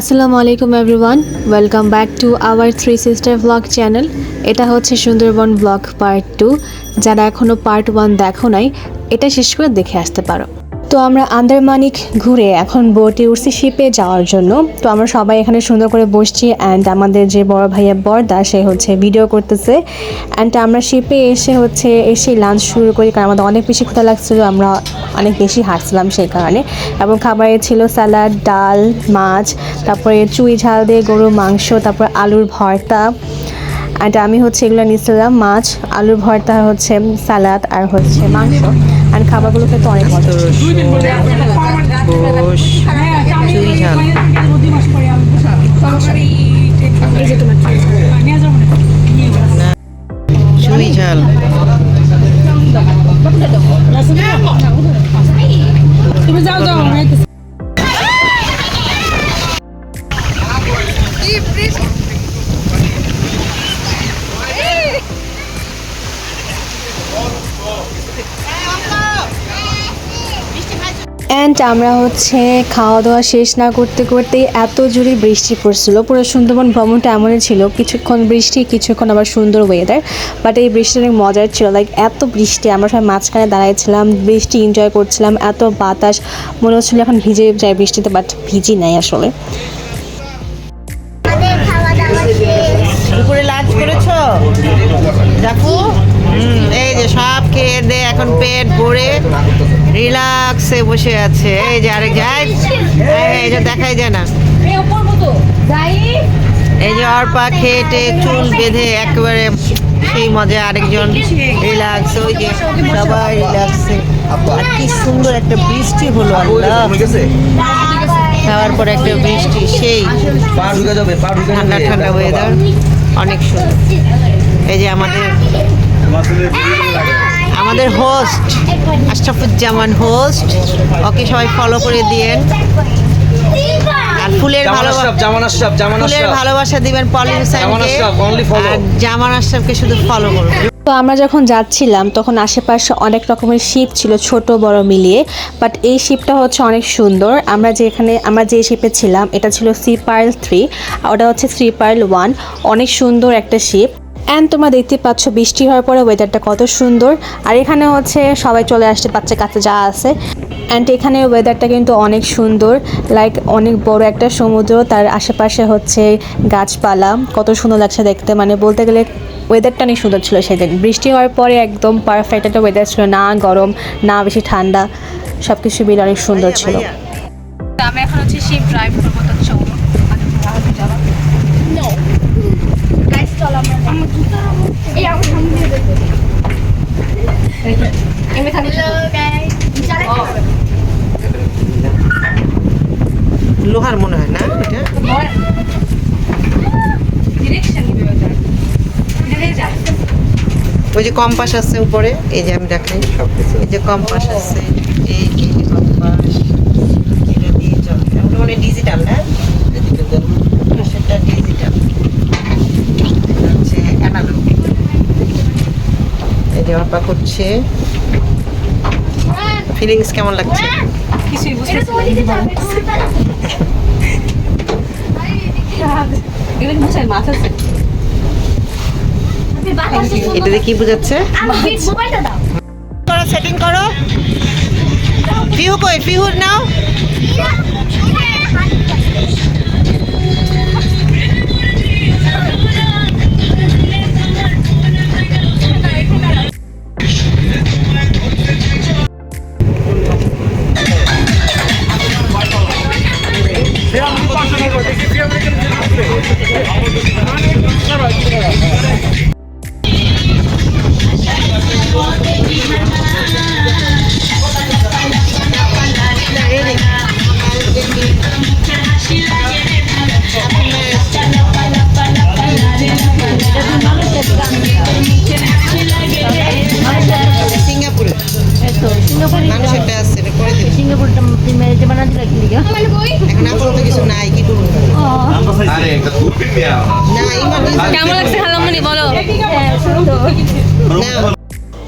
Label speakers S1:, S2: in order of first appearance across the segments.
S1: আসসালামু আলাইকুম everyone, welcome back to our three sister blog channel. এটা হচ্ছে সুন্দরবন ব্লগ পার্ট টু। যারা এখনও পার্ট ওয়ান দেখো নাই, এটা শেষ করে দেখে আসতে পারো। তো আমরা আন্দারমানিক ঘুরে এখন বোটে উঠছি শিপে যাওয়ার জন্য। তো আমরা সবাই এখানে সুন্দর করে বসছি অ্যান্ড আমাদের যে বড় ভাইয়া বরদা, সে হচ্ছে ভিডিও করতেছে। অ্যান্ড আমরা শিপে এসে হচ্ছে এসে লাঞ্চ শুরু করি, কারণ আমাদের অনেক বেশি ক্ষুধা লাগছিল, আমরা অনেক বেশি হাঁটছিলাম সেই কারণে। এবং খাবারে ছিল স্যালাড ডাল, মাছ, তারপরে চুই ঝাল দিয়ে গরুর মাংস, তারপর আলুর ভর্তা। অ্যান্ড আমি হচ্ছে এগুলো নিয়েছিলাম মাছ, আলুর ভর্তা, হচ্ছে স্যালাড আর হচ্ছে মাংস। অ্যান্ড খাবারগুলো খেতে অনেক মজা আমরা হচ্ছে খাওয়া দাওয়া শেষ না করতে করতেই এত জোরে বৃষ্টি পড়ছিল। পুরো সুন্দরবন ভ্রমণটা এমনই ছিল, কিছুক্ষণ বৃষ্টি, কিছুক্ষণ আবার সুন্দর ওয়েদার বাট এই বৃষ্টি অনেক মজার ছিল। লাইক এত বৃষ্টি, আমরা সবাই মাঝখানে দাঁড়াইছিলাম, বৃষ্টি এনজয় করছিলাম, এত বাতাস, মনে হচ্ছিল এখন ভিজে যায় বৃষ্টিতে বাট ভিজি নাই আসলে।
S2: দেখো এই যে সব খেয়ে দে, এখন পেট ভরে রিল্যাক্সে বসে আছে। এই যে আরেক এই যে দেখাই যায় না। এই যে অর্পা খেটে চুল বেঁধে একেবারে সেই মজা আরেকজন রিল্যাক্স ওই যে সবাই রিল্যাক্সে আর কি সুন্দর একটা বৃষ্টি হলো আল্লাহ। খাওয়ার পর একটা বৃষ্টি সেই। ঠান্ডা ঠান্ডা ওয়েদার অনেক সুন্দর। এই যে আমাদের আমাদের হোস্ট আশরাফুজ্জামান হোস্ট ওকে সবাই ফলো করে দিয়েন। আর ফুলের
S3: জামান
S2: ভালোবাসা
S3: আশরাফ জামান আশরাফ
S2: ফুলের ভালোবাসা দিবেন পলি হোসেনকে. আর জামান আশরাফকে শুধু ফলো করুন।
S1: তো আমরা যখন যাচ্ছিলাম তখন আশেপাশে অনেক রকমের শিপ ছিল ছোট বড় মিলিয়ে। বাট এই শিপটা হচ্ছে অনেক সুন্দর। আমরা যেখানে আমরা যে শিপে ছিলাম এটা ছিল সি পার্ল থ্রি ওটা হচ্ছে সি পার্ল ওয়ান অনেক সুন্দর একটা শিপ অ্যান্ড তোমরা দেখতে পাচ্ছ, বৃষ্টি হওয়ার পরে ওয়েদারটা কত সুন্দর। আর এখানে হচ্ছে সবাই চলে আসছে, বাচ্চা কাছে যা আছে। অ্যান্ড এখানে ওয়েদারটা কিন্তু অনেক সুন্দর। লাইক অনেক বড় একটা সমুদ্র, তার আশেপাশে হচ্ছে গাছপালা। কত সুন্দর লাগছে দেখতে। মানে বলতে গেলে ওয়েদারটা অনেক সুন্দর ছিল সেদিন। বৃষ্টি হওয়ার পরে একদম পারফেক্ট একটা ওয়েদার ছিল। না গরম, না বেশি ঠান্ডা। সব কিছু মিলে অনেক সুন্দর ছিল।
S4: আমি এখন হচ্ছে শিপ ড্রাইভ করব, তো
S2: লোহার মনে হয় না এটা? ওই যে কম্পাস আছে উপরে এই যে আমি দেখাই। এই যে কম্পাস আছে এই যে কম্পাস এটা দিয়ে চলে ওটা মানে ডিজিটাল না সেটা ডিজিটাল হচ্ছে অ্যানালগ এই যে অর্পা ফিলিংস কেমন লাগছে?
S4: কিছুই বুঝতেছি না। এগুলো কি বুঝায় মাথা
S2: এটা দিয়ে কি বোঝাচ্ছে? করো সেটিং করো। পিহু কই? পিহুর নাও।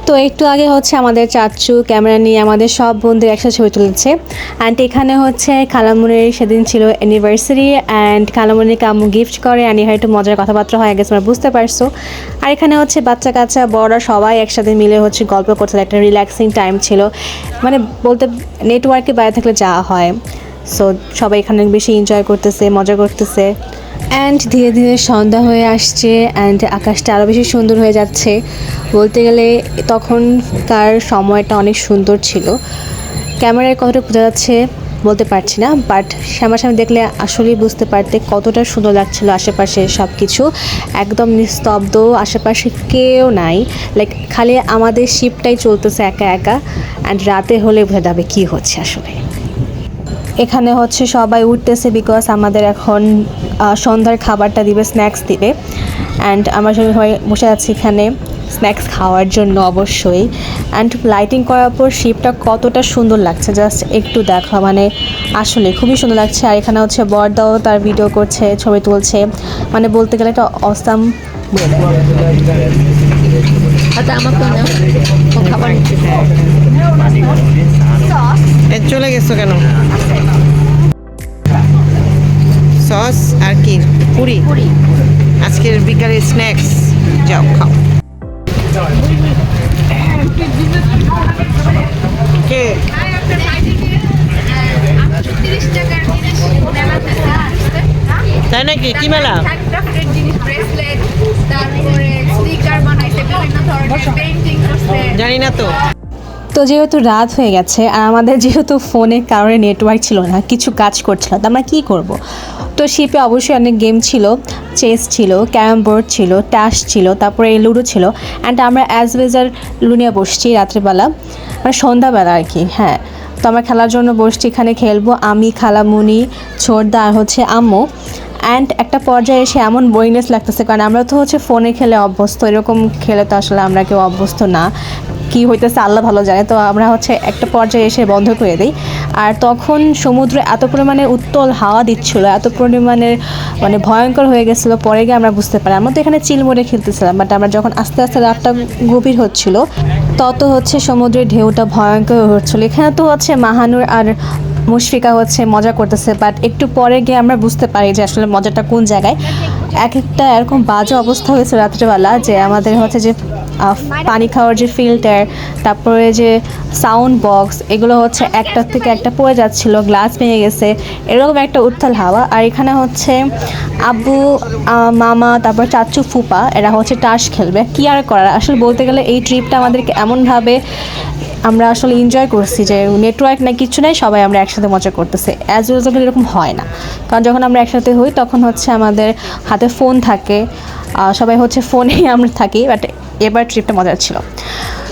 S1: তো একটু আগে হচ্ছে আমাদের চাচু, ক্যামেরা নিয়ে আমাদের সব বন্ধুদের একসাথে ছবি তুলেছে। অ্যান্ড এখানে হচ্ছে খালামুনির সেদিন ছিল অ্যানিভার্সারি অ্যান্ড খালামুনিকে আম্মু গিফট করে অ্যান্ড এখানে একটু মজার কথাবার্তা হয়ে গেছে তোমরা বুঝতে পারছ। আর এখানে হচ্ছে বাচ্চা কাচ্চা বড়রা সবাই একসাথে মিলে হচ্ছে গল্প করছিল একটা রিল্যাক্সিং টাইম ছিল। মানে বলতে নেটওয়ার্কে বাইরে থাকলে যাওয়া হয়। সো সবাই এখানে বেশি এনজয় করতেছে, মজা করতেছে। অ্যান্ড ধীরে ধীরে সন্ধ্যা হয়ে আসছে অ্যান্ড আকাশটা আরও বেশি সুন্দর হয়ে যাচ্ছে। বলতে গেলে তখনকার সময়টা অনেক সুন্দর ছিল। ক্যামেরায় কতটা বোঝা যাচ্ছে বলতে পারছি না বাট সামনাসামনি দেখলে আসলেই বুঝতে পারতে কতটা সুন্দর লাগছিল আশেপাশে সব কিছু একদম নিস্তব্ধ, আশেপাশে কেউ নাই। লাইক খালি আমাদের শিপটাই চলতেছে একা একা অ্যান্ড রাতে হলে বোঝা যাবে কী হচ্ছে আসলে। এখানে হচ্ছে সবাই উঠতেছে বিকজ আমাদের এখন সন্ধ্যার খাবারটা দিবে স্ন্যাক্স দিবে। অ্যান্ড আমার সঙ্গে সবাই বসে আছি এখানে স্ন্যাক্স খাওয়ার জন্য অবশ্যই। অ্যান্ড লাইটিং করার পর শিপটা কতটা সুন্দর লাগছে জাস্ট একটু দেখো। মানে আসলে খুবই সুন্দর লাগছে। আর এখানে হচ্ছে বরদাও তার ভিডিও করছে ছবি তুলছে। মানে বলতে গেলে একটা অসাম
S2: চলে গেছো কেন? পুরি। আজকের বিকালে স্ন্যাক্স যাও খাও। কে? তাই নাকি? কি মেলা? জানি না তো।
S1: তো যেহেতু রাত হয়ে গেছে আর আমাদের যেহেতু ফোনে কারোর নেটওয়ার্ক ছিল না কিছু কাজ করছিল তো আমরা কী করব? তো শিপে অবশ্যই অনেক গেম ছিল, চেস ছিল, ক্যারাম বোর্ড ছিল ট্যাশ ছিল, তারপরে লুডো ছিল। অ্যান্ড আমরা অ্যাজ ওয়েজার লুনিয়া বসছি রাত্রেবেলা মানে সন্ধ্যাবেলা আর কি হ্যাঁ। তো আমরা খেলার জন্য বসছি, এখানে খেলব, আমি, খালামুনি, ছোটদা আর হচ্ছে আম্মু। অ্যান্ড একটা পর্যায়ে এসে এমন বোরিংনেস লাগতেছে, কারণ আমরা তো হচ্ছে ফোনে খেলে অভ্যস্ত, এরকম খেলে তো আসলে আমরা কেউ অভ্যস্ত না। কি হইতেছে, আল্লাহ ভালো জানে। তো আমরা হচ্ছে একটা পর্যায়ে এসে বন্ধ করে দিই। আর তখন সমুদ্রে এত পরিমাণে উত্তল হাওয়া দিচ্ছিল, এত পরিমাণের মানে ভয়ঙ্কর হয়ে গেছিল, পরে গিয়ে আমরা বুঝতে পারি। আমরা তো এখানে চিলমোড়ে খেলতেছিলাম বাট আমরা যখন আস্তে আস্তে রাতটা গভীর হচ্ছিল, তত হচ্ছে সমুদ্রের ঢেউটা ভয়ঙ্কর হচ্ছিল এখানে তো হচ্ছে মাহানুর আর মুশফিকা হচ্ছে মজা করতেছে বাট একটু পরে গিয়ে আমরা বুঝতে পারি যে আসলে মজাটা কোন জায়গায়। এক একটা এরকম বাজে অবস্থা হয়েছে রাত্রেবেলা যে আমাদের হচ্ছে যে পানি খাওয়ার যে ফিল্টার তারপরে যে সাউন্ড বক্স এগুলো হচ্ছে একটার থেকে একটা পড়ে যাচ্ছিল গ্লাস ভেঙে গেছে। এরকম একটা উত্থাল হাওয়া। আর এখানে হচ্ছে আব্বু মামা, তারপর চাচু, ফুপা, এরা হচ্ছে টাস খেলবে। কি আর করার? আসলে বলতে গেলে এই ট্রিপটা আমাদেরকে এমনভাবে আমরা আসলে এনজয় করছি যে নেটওয়ার্ক না কিছু নাই, সবাই আমরা একসাথে মজা করতেছি। অ্যাজ ইউজুয়াল এরকম হয় না। কারণ যখন আমরা একসাথে হই, তখন হচ্ছে আমাদের হাতে ফোন থাকে। সবাই হচ্ছে ফোনেই আমরা থাকি বাট এবার ট্রিপটা মজার ছিল।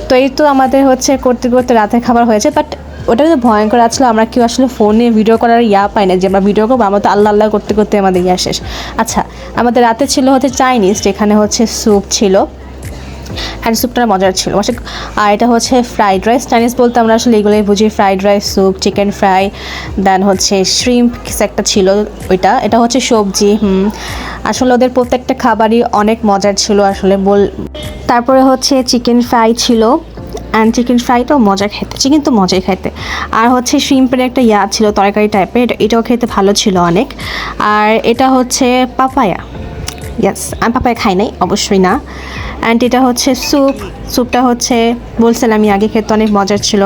S1: তো এই তো আমাদের হচ্ছে করতে করতে রাতের খাবার হয়েছে বাট ওটা কিন্তু ভয়ঙ্কর আসলে আমরা কেউ আসলে ফোনে ভিডিও করার ইয়া পাই না যে আমরা ভিডিও করব, আমরা তো আল্লাহ আল্লাহ করতে করতে আমাদের ইয়া শেষ। আচ্ছা আমাদের রাতে ছিল হচ্ছে চাইনিজ যেখানে হচ্ছে স্যুপ ছিল। অ্যান্ড স্যুপটা মজার ছিল। আর এটা হচ্ছে ফ্রাইড রাইস চাইনিজ বলতে আমরা আসলে এগুলোই বুঝি। Fried rice soup chicken fry then হচ্ছে শ্রিম্প কিছু একটা ছিল ওইটা। এটা হচ্ছে সবজি, হুম। আসলে ওদের প্রত্যেকটা খাবারই অনেক মজার ছিল আসলে বল তারপরে হচ্ছে চিকেন ফ্রাই ছিল। অ্যান্ড চিকেন ফ্রাইটাও মজা খেতে। চিকেন তো মজাই খাইতে আর হচ্ছে শ্রিম্পের একটা ইয়া ছিল, তরকারি টাইপের এটা এটাও খেতে ভালো ছিল অনেক। আর এটা হচ্ছে পাপায়া ইয়াস আমি পাপায় খাই নাই, অবশ্যই না। অ্যান্ড এটা হচ্ছে স্যুপ স্যুপটা হচ্ছে, বলছিলাম আমি আগে খেতে অনেক মজার ছিল।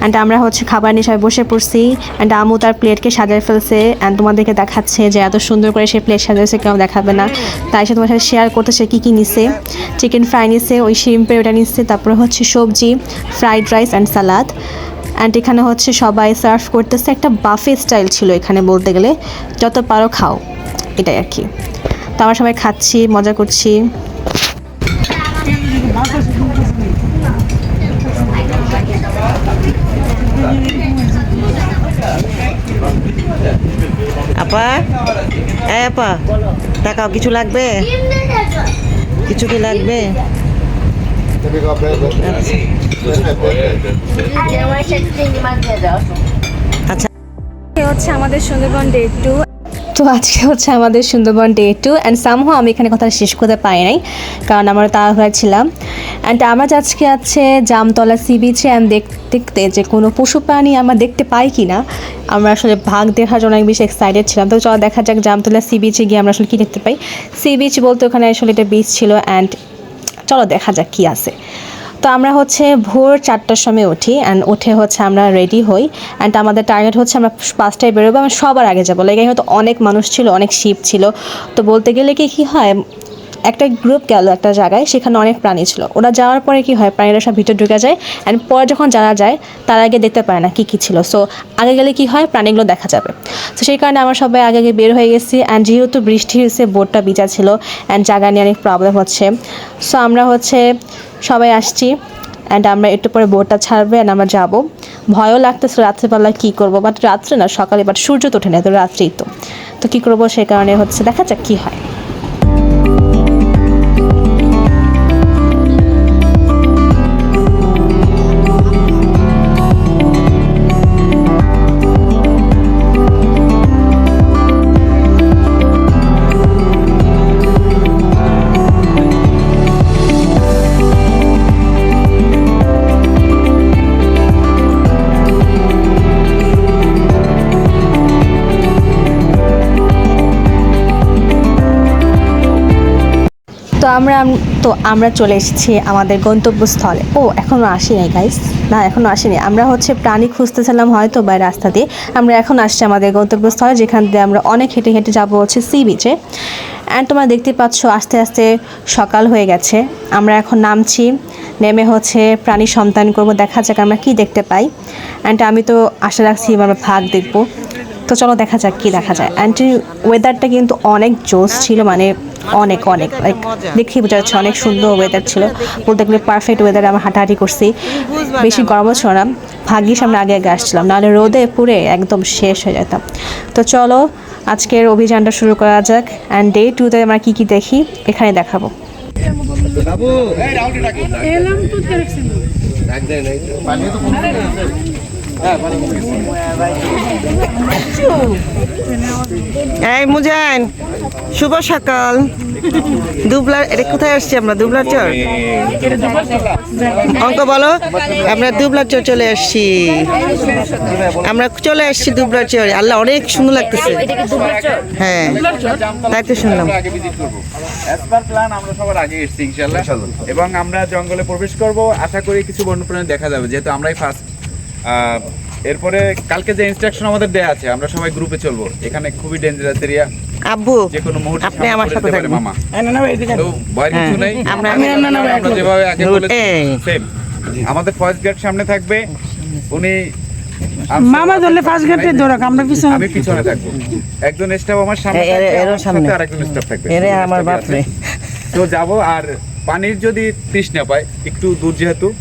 S1: অ্যান্ড আমরা হচ্ছে খাবার নিয়ে সবাই বসে পড়ছি। অ্যান্ড আমু তার প্লেটকে সাজায় ফেলছে। অ্যান্ড তোমাদেরকে দেখাচ্ছে যে এত সুন্দর করে সে প্লেট সাজাইছে, কেউ দেখাবে না। তাই সে তোমার সাথে শেয়ার করতেছে কী কী নিছে। চিকেন ফ্রাই নিছে, ওই শিম্পের ওটা নিচ্ছে তারপরে হচ্ছে সবজি fried rice and salad and এখানে হচ্ছে সবাই সার্ভ করতেছে। একটা বাফে স্টাইল ছিল এখানে বলতে গেলে। যত পারো খাও। এটাই আর কি। তো আমরা সবাই খাচ্ছি মজা করছি।
S2: আপা এই আপা দেখাও কিছু লাগবে? কিছু কি লাগবে? আচ্ছা।
S1: হচ্ছে আমাদের সুন্দরবন ডে টু। তো আজকে হচ্ছে আমাদের Sundarban day two and somehow আমি এখানে কথা শেষ করতে পারি নাই, কারণ আমরা তাড়াহুড়া ছিলাম। অ্যান্ড আমরা আজকে আছে জামতলা সি বিচে অ্যান্ড দেখতে যে কোনো পশু প্রাণী আমরা দেখতে পাই কি না আমরা আসলে ভাগ দেখার জন্য অনেক বেশি এক্সাইটেড ছিলাম। তো চলো দেখা যাক জামতলা সি বিচে গিয়ে আমরা আসলে কী দেখতে পাই। সি বিচ বলতে ওখানে আসলে একটা বিচ ছিল অ্যান্ড চলো দেখা যাক কী আছে। তো আমরা হচ্ছে ভোর চারটার সময় উঠি অ্যান্ড উঠে হচ্ছে আমরা রেডি হই অ্যান্ড আমাদের টার্গেট হচ্ছে আমরা পাঁচটায় বেরোবো, আমরা সবার আগে যাব। লাইক হয়তো অনেক মানুষ ছিল, অনেক শিপ ছিল। তো বলতে গেলে কি, কী হয় একটা গ্রুপ গেল একটা জায়গায়, সেখানে অনেক প্রাণী ছিল। ওরা যাওয়ার পরে কি হয়, প্রাণীরা সব ভিতরে ঢুকে যায় অ্যান্ড পরে যখন যারা যায়, তারা আগে দেখতে পায় না কী কী ছিল। সো আগে গেলে কি হয়, প্রাণীগুলো দেখা যাবে। তো সেই কারণে আমরা সবাই আগে আগে বের হয়ে গেছি অ্যান্ড যেহেতু বৃষ্টি হয়েছে, বোটটা ভিজা ছিল অ্যান্ড জায়গা নিয়ে অনেক প্রবলেম হচ্ছে। সো আমরা হচ্ছে সবাই আসছি অ্যান্ড আমরা একটু পরে বোটটা ছাড়বে অ্যান্ড আমরা যাব। ভয়ও লাগতেছে রাত্রেবেলা কী করব বাট রাত্রে না, সকালে বাট সূর্য তো ওঠে না তো রাত্রেই তো। তো কী করব সেই কারণে হচ্ছে দেখা যাক কী হয়। আমরা তো আমরা চলে এসেছি আমাদের গন্তব্যস্থলে। ও এখনও আসি নাই গাইস না এখনও আসিনি। আমরা হচ্ছে প্রাণী খুঁজতেছিলাম হয়তো বা রাস্তা দিয়ে। আমরা এখন আসছি আমাদের গন্তব্যস্থলে, যেখান দিয়ে আমরা অনেক হেঁটে হেঁটে যাব হচ্ছে সি বিচে অ্যান্ড তোমরা দেখতে পাচ্ছ, আস্তে আস্তে সকাল হয়ে গেছে। আমরা এখন নামছি, নেমে হচ্ছে প্রাণী সন্তান করব, দেখা যাক আমরা কি দেখতে পাই। অ্যান্ড আমি তো আশা রাখছি আমরা ভাগ দেখব। তো চলো দেখা যাক কি দেখা যায়। অ্যান্ড ওয়েদারটা কিন্তু অনেক জোস ছিল মানে অনেক অনেক লাইক দেখে বোঝা যাচ্ছে অনেক সুন্দর ওয়েদার ছিল। বলতে গেলে পারফেক্ট ওয়েদার আমরা হাঁটাহাঁটি করছি। বেশি গরমও ছিল না ভাগ্যিস আমরা আগে আগে আসছিলাম নাহলে রোদে পুরে একদম শেষ হয়ে যেতাম। তো চলো আজকের অভিযানটা শুরু করা যাক অ্যান্ড ডে টুতে আমরা কী কী দেখি এখানে দেখাবো।
S2: এই মুজান শুভ সকাল। দুবলার এটা কোথায় আসছি আমরা? দুবলার চর? অঙ্ক বলো। আমরা দুবলার চর চলে আসছি। আমরা চলে আসছি দুবলার চর। আল্লাহ অনেক সুন্দর লাগতেছে। হ্যাঁ তাই তো শুনলাম।
S5: আগে ভিজিট করব অ্যাজ পার প্ল্যান আমরা সবার আগে এসেছি ইনশাআল্লাহ। এবং আমরা জঙ্গলে প্রবেশ করব। আশা করি কিছু বন্যপ্রাণী দেখা যাবে যেহেতু আমরাই ফার্স্ট এরপরে কালকে যে ইনস্ট্রাকশন আমাদের দেয়া আছে আমরা সবাই গ্রুপে চলবো। এখানে খুবই ডেঞ্জারাস এরিয়া
S2: আব্বু
S5: যে কোনো মুহূর্তে
S2: আপনি আমার সাথে থাকবেন।
S5: মামা। তো ভয়ের কিছু নেই?
S2: আমরা- না না ভাই
S5: আমরা যেভাবে আগে বলেছি। সেম আমাদের ফার্স্ট গেট সামনে থাকবে। উনি
S6: মামা ধরলে ফার্স্ট গেটে ধরক আমরা পিছনে
S5: আমি পিছনে থাকব। একজন স্টাফ আমার সামনে থাকবে,
S2: এরও সামনে।
S5: সাথে আরেকজন স্টাফ থাকবে।
S2: এরে আমার বাপ। রে।
S5: তো যাব আর পানির যদি তৃষ্ণা পায় একটু দূর যেহেতু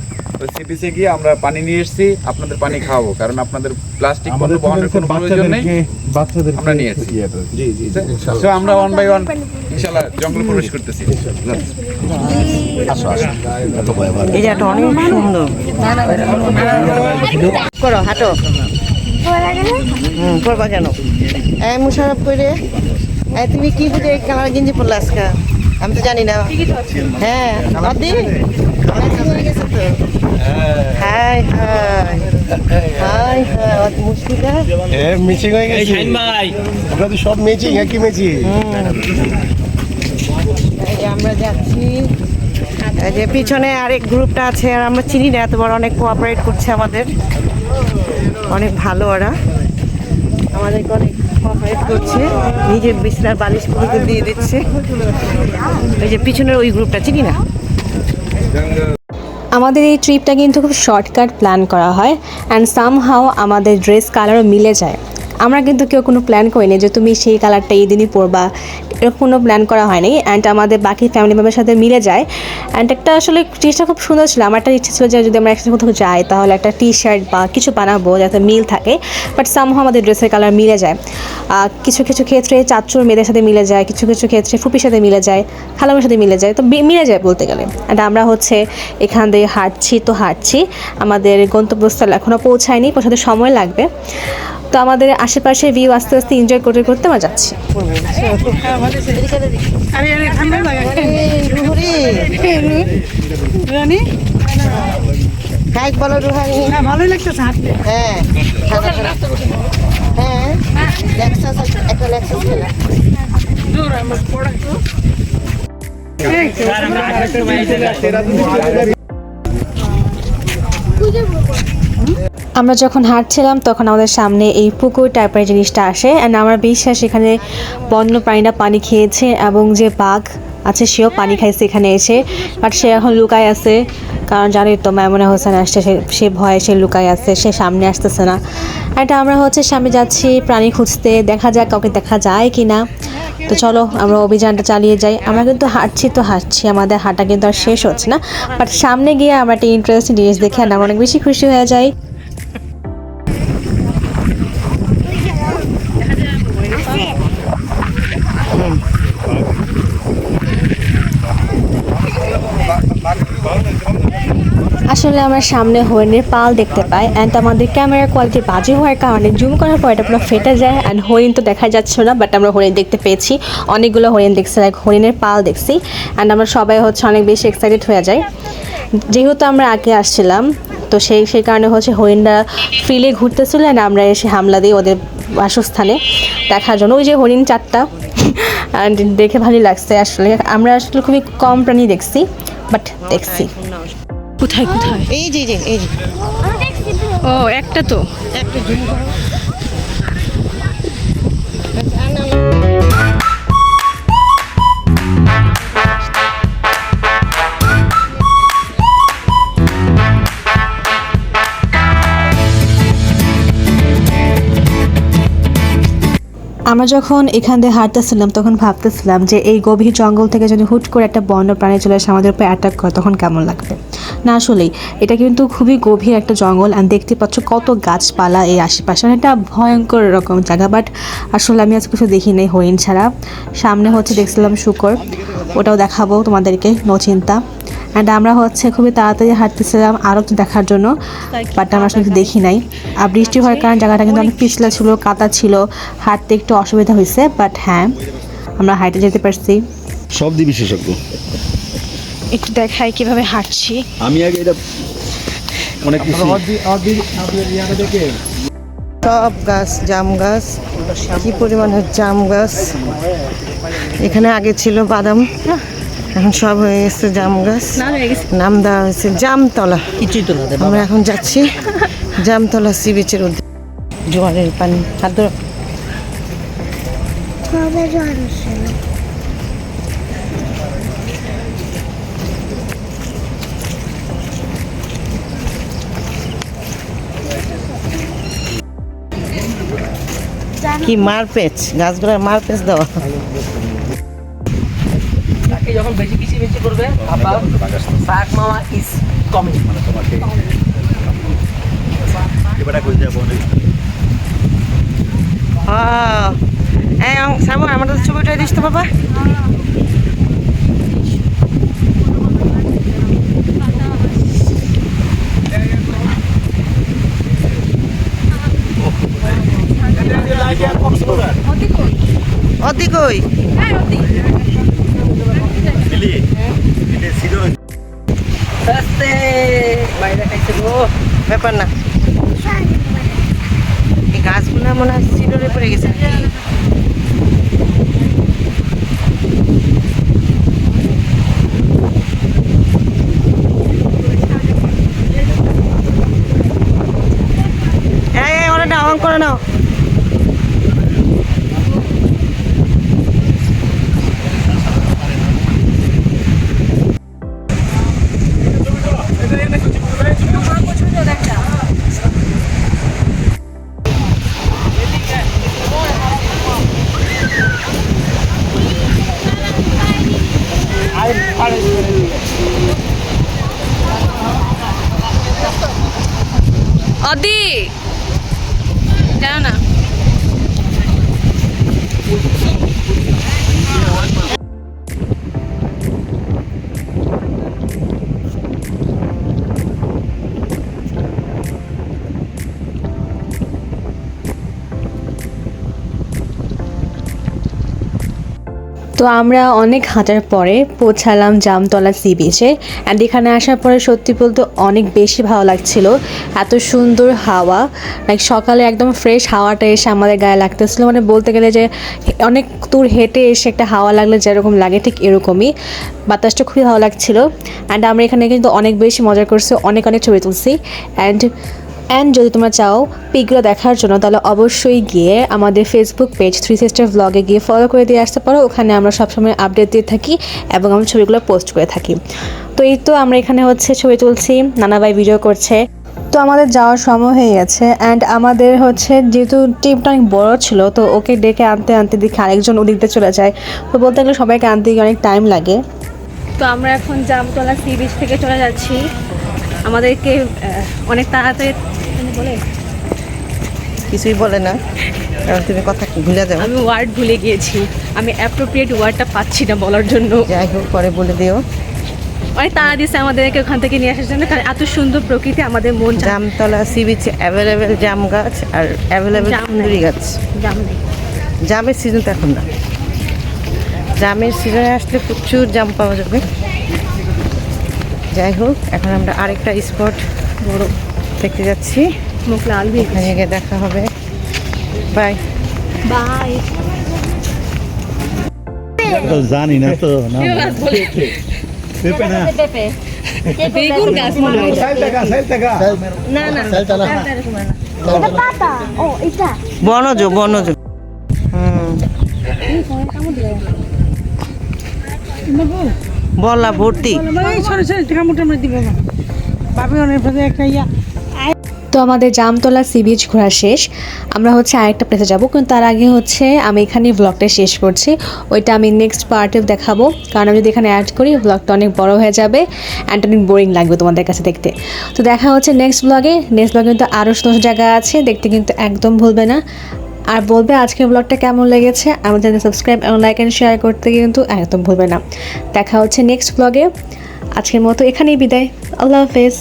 S5: সিপিসে গিয়ে আমরা পানি নিয়ে এসেছি আপনাদের পানি খাওয়াবো কারণ আপনাদের প্লাস্টিক বন্ধ বহনের কোনো প্রয়োজন নেই। আমরা নিয়ে এসেছি। তো আমরা ওয়ান বাই ওয়ান ইনশাআল্লাহ জঙ্গল প্রবেশ করতেছি।
S2: এই জায়গাটা অনেক সুন্দর। করো হাঁটো। হুম কেন? এই মুশারফ করে এই তুমি কি বুঝে কালার গেঞ্জি পরলে আজকে? আমি তো জানি না। হ্যাঁ অদি হাই হাই হাই হাই মুশকিলা
S7: মিচিং হয়ে গেছে। আমরা তো সব মেচিং একই মেচিং।
S2: আমরা যাচ্ছি। এই যে পিছনে আরেক গ্রুপটা আছে আর আমরা চিনি না এত বড় অনেক কোঅপারেট করছে আমাদের। অনেক ভালো ওরা। আমাদেরকে অনেক কোঅপারেট করছে। নিজের বিছনার বালিশগুলোকে দিয়ে দিচ্ছে। এই যে পিছনের ওই গ্রুপটা চিনি না?
S1: আমাদের এই ট্রিপটা কিন্তু খুব শর্টকাট প্ল্যান করা হয় অ্যান্ড সামহাও আমাদের ড্রেস কালারও মিলে যায়। আমরা কিন্তু কেউ কোনো প্ল্যান করিনি যে তুমি সেই কালারটা এই দিনই পরবা। এরকম কোনো প্ল্যান করা হয়নি অ্যান্ড আমাদের বাকি ফ্যামিলি মেম্বারের সাথে মিলে যায়। অ্যান্ড একটা আসলে জিনিসটা খুব সুন্দর ছিল। আমার একটা ইচ্ছে ছিল যে যদি আমরা একসাথে কোথাও যাই তাহলে একটা টি শার্ট বা কিছু বানাবো যাতে মিল থাকে। বাট সামহাও আমাদের ড্রেসের কালার মিলে যায়। কিছু কিছু ক্ষেত্রে চাচুর মেয়েদের সাথে মিলে যায়, কিছু কিছু ক্ষেত্রে ফুপির সাথে মিলে যায়, খালামের সাথে মিলে যায়। তো মিলে যায় বলতে গেলে। অ্যান্ড আমরা হচ্ছে এখান দিয়ে হাঁটছি, তো হাঁটছি। আমাদের গন্তব্যস্থল এখনও পৌঁছায়নি, পৌঁছাতে সময় লাগবে। তো আমাদের আশেপাশে ভিউ আস্তে আস্তে এনজয় করতে করতে আমরা যাচ্ছি।
S2: বলো রুহানি
S6: হ্যাঁ ভালোই লাগতেছে হাঁটতে
S2: হ্যাঁ। হ্যাঁ লেক্সাস একটা লেক্সাস খেলা
S1: আমরা যখন হাঁটছিলাম, তখন আমাদের সামনে এই পুকুর টাইপের জিনিসটা আসে। অ্যান্ড আমার বিশ্বাস, এখানে বন্য প্রাণীরা পানি খেয়েছে এবং যে বাঘ আছে, সেও পানি খাইছে এখানে এসে। বাট সে এখন লুকায় আছে। কারণ জানি তো মায়মনা হোসেন আসছে, সে সে ভয়ে সে লুকায় আছে, সে সামনে আসতেছে না। এটা আমরা হচ্ছে, সামনে যাচ্ছি, প্রাণী খুঁজতে। দেখা যাক কাউকে দেখা যায় কি না তো চলো, আমরা অভিযানটা চালিয়ে যাই। আমরা কিন্তু হাঁটছি তো হাঁটছি, আমাদের হাঁটা কিন্তু আর শেষ হচ্ছে না। বাট সামনে গিয়ে আমরা একটা ইন্টারেস্টিং জিনিস দেখে আমরা অনেক বেশি খুশি হয়ে যাই। আসলে আমার সামনে হরিণের পাল দেখতে পাই অ্যান্ড আমাদের ক্যামেরার কোয়ালিটি বাজে হওয়ার কারণে জুম করার পর এটা পুরো ফেটে যায় অ্যান্ড হরিণ তো দেখা যাচ্ছে না বাট আমরা হরিণ দেখতে পেয়েছি অনেকগুলো হরিণ দেখছি লাইক হরিণের পাল দেখছি অ্যান্ড আমরা সবাই হচ্ছে অনেক বেশি এক্সাইটেড হয়ে যাই যেহেতু আমরা আগে আসছিলাম তো সেই সেই কারণে হচ্ছে হরিণরা ফিলে ঘুরতেছিল অ্যান্ড আমরা এসে হামলা দিই ওদের বাসস্থানে দেখার জন্য ওই যে হরিণ চারটা অ্যান্ড দেখে ভালোই লাগছে আসলে আমরা আসলে খুবই কম প্রাণী দেখছি বাট দেখছি
S4: কোথায় কোথায়?
S2: এই যে এই যে
S4: ও একটা তো।
S2: একটা
S1: আমরা যখন এখান দিয়ে হাঁটতেছিলাম, তখন ভাবতেছিলাম যে এই গভীর জঙ্গল থেকে যদি হুট করে একটা বন্য প্রাণী চলে আসে আমাদের উপর অ্যাটাক করে, তখন কেমন লাগবে? না, আসলেই এটা কিন্তু খুবই গভীর একটা জঙ্গল আর দেখতে পাচ্ছ কত গাছপালা এই আশেপাশে। মানে একটা ভয়ঙ্কর রকম জায়গা বাট আসলে আমি আজ কিছু দেখি নাই, হরিণ ছাড়া। সামনে হচ্ছে দেখছিলাম শুকর, ওটাও দেখাবো তোমাদেরকে নো চিন্তা অ্যান্ড আমরা হচ্ছে খুবই তাড়াতাড়ি হাঁটতেছিলাম আরও দেখার জন্য বাট আমরা আসলে দেখি নাই। আর বৃষ্টি হওয়ার কারণে জায়গাটা কিন্তু অনেক পিছলা ছিল কাতা ছিল হাঁটতে একটু অসুবিধা হয়েছে বাট হ্যাঁ আমরা হাইটে যেতে পারছি।
S7: শব্দ বিশেষজ্ঞ।
S1: একটু দেখাই কীভাবে হাঁটছি।
S7: আমি আগে এটা অনেক
S2: সব গাছ জাম গাছ কি পরিমাণের জাম গাছ। এখানে আগে ছিল বাদাম এখন সব হয়ে গেছে জাম গাছ। নাম দেওয়া হয়েছে জামতলা।
S3: কিছুই তো না
S2: আমরা এখন যাচ্ছি জামতলা সি বিচের উদ্দেশ্যে জোয়ারের পানি। হাত ধরো। কি মারপেচ? গাছগুলোর মারপেচ দেওয়া।
S3: তাকে যখন বেশি কিছু বেশি করবে আপা শাক মামা ইজ কমিং
S2: হ্যাঁ এই শ্রাবণ আমাদের ছবি উঠাই দিস তো বাবা। অতি কই?
S3: বাইরে খাইছে গো।
S2: ব্যাপার না। এই গাছগুলো মনে হয় সিডরে পড়ে গেছে।
S4: অদি। জানো না।
S1: তো আমরা অনেক হাঁটার পরে পৌঁছালাম জামতলা সি বিচে অ্যান্ড এখানে আসার পরে সত্যি বলতে অনেক বেশি ভালো লাগছিল। এত সুন্দর হাওয়া লাইক সকালে একদম ফ্রেশ হাওয়াটা এসে আমাদের গায়ে লাগতেছিল। মানে বলতে গেলে যে অনেক দূর হেঁটে এসে একটা হাওয়া লাগলে যেরকম লাগে ঠিক এরকমই। বাতাসটা খুবই ভালো লাগছিল অ্যান্ড আমরা এখানে কিন্তু অনেক বেশি মজা করছি, অনেক অনেক ছবি তুলছি অ্যান্ড অ্যান্ড যদি তোমরা চাও পিকগুলো দেখার জন্য, তাহলে অবশ্যই গিয়ে আমাদের ফেসবুক পেজ থ্রি সিস্টার ব্লগে গিয়ে ফলো করে দিয়ে আসতে পারো। ওখানে আমরা সবসময় আপডেট দিয়ে থাকি এবং আমরা ছবিগুলো পোস্ট করে থাকি। তো এই তো আমরা এখানে হচ্ছে ছবি তুলছি নানাবাই ভিডিও করছে। তো আমাদের যাওয়ার সময় হয়ে গেছে অ্যান্ড আমাদের হচ্ছে যেহেতু টিমটা অনেক বড় ছিল, তো ওকে ডেকে আনতে আনতে দেখি আরেকজন ওদিকতে চলে যায়। তো বলতে গেলে সবাইকে আনতে গিয়ে অনেক টাইম লাগে।
S4: তো আমরা এখন জামতলা সি বিচ থেকে চলে যাচ্ছি। আমাদেরকে অনেক তাড়াতাড়ি মানে বলে?
S2: কিছুই বলে না। কারণ তুমি কথা ভুলে যাও।
S4: আমি ওয়ার্ড ভুলে গিয়েছি। আমি অ্যাপ্রোপ্রিয়েট ওয়ার্ডটা পাচ্ছি না বলার জন্য।
S2: যাই হোক পরে বলে দিও।
S4: অনেক তাড়া দিচ্ছে আমাদেরকে ওখান থেকে নিয়ে আসার জন্য কারণ এত সুন্দর প্রকৃতি আমাদের মন
S2: জামতলা সি বিচে অ্যাভেলেবেল জাম গাছ আর অ্যাভেলেবেল
S4: জাম
S2: সুন্দরী গাছ।
S4: জাম নেই।
S2: জামের সিজন তো এখন না। জামের সিজনে আসলে প্রচুর জাম পাওয়া যাবে। যাই হোক এখন আমরা আরেকটা স্পট বড় দেখতে যাচ্ছি।
S4: মুখ লাল
S2: ওখানে গিয়ে দেখা হবে। বাই
S4: বাই
S7: জানি না তো না পেঁপে না।
S4: বেগুন গাছ মনে হয়
S7: না না সাইলটা না
S2: বনজ বনজ। হুম। বলা ভর্তি।
S1: তো আমাদের জামতলা সি বিচ ঘোরা শেষ। আমরা হচ্ছে আরেকটা প্লেসে যাব কিন্তু তার আগে হচ্ছে আমি এখানে ব্লগটা শেষ করছি। ওইটা আমি নেক্সট পার্টে দেখাবো। কারণ আমি যদি এখানে অ্যাড করি ব্লগটা অনেক বড় হয়ে যাবে অ্যান্ড অনেক বোরিং লাগবে তোমাদের কাছে দেখতে। তো দেখা হচ্ছে নেক্সট ব্লগে নেক্সট ব্লগে কিন্তু আরও সুন্দর জায়গা আছে দেখতে কিন্তু একদম ভুলবে না। আর বলবে আজকের ব্লগটা কেমন লেগেছে? আমার চ্যানেল সাবস্ক্রাইব এবং লাইক অ্যান্ড শেয়ার করতে কিন্তু একদম ভুলবে না। দেখা হচ্ছে নেক্সট ব্লগে আজকের মতো এখানেই বিদায়। আল্লাহ হাফেজ।